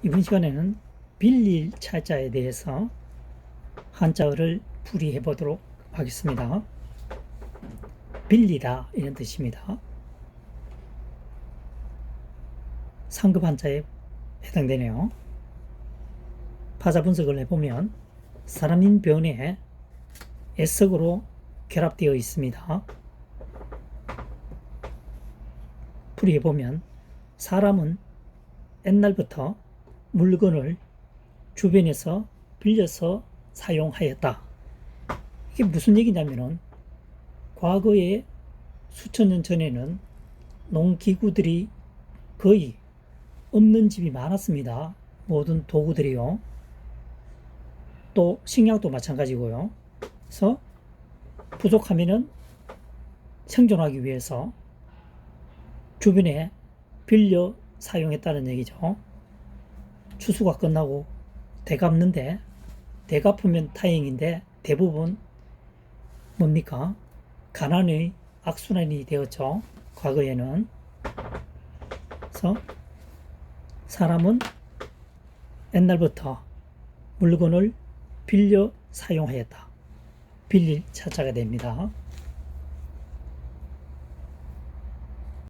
이번 시간에는 빌릴 차자에 대해서 한자어를 풀이해 보도록 하겠습니다. 빌리다 이런 뜻입니다. 상급 한자에 해당되네요. 파자 분석을 해보면 사람인 변에 애석으로 결합되어 있습니다. 풀이해보면 사람은 옛날부터 물건을 주변에서 빌려서 사용하였다. 이게 무슨 얘기냐면은 과거에 수천 년 전에는 농기구들이 거의 없는 집이 많았습니다. 모든 도구들이요. 또 식량도 마찬가지고요. 그래서 부족하면은 생존하기 위해서 주변에 빌려 사용했다는 얘기죠. 추수가 끝나고 대갚는데 대갚으면 다행인데 대부분 뭡니까? 가난의 악순환이 되었죠. 과거에는. 그래서 사람은 옛날부터 물건을 빌려 사용하였다. 빌릴 차자가 됩니다.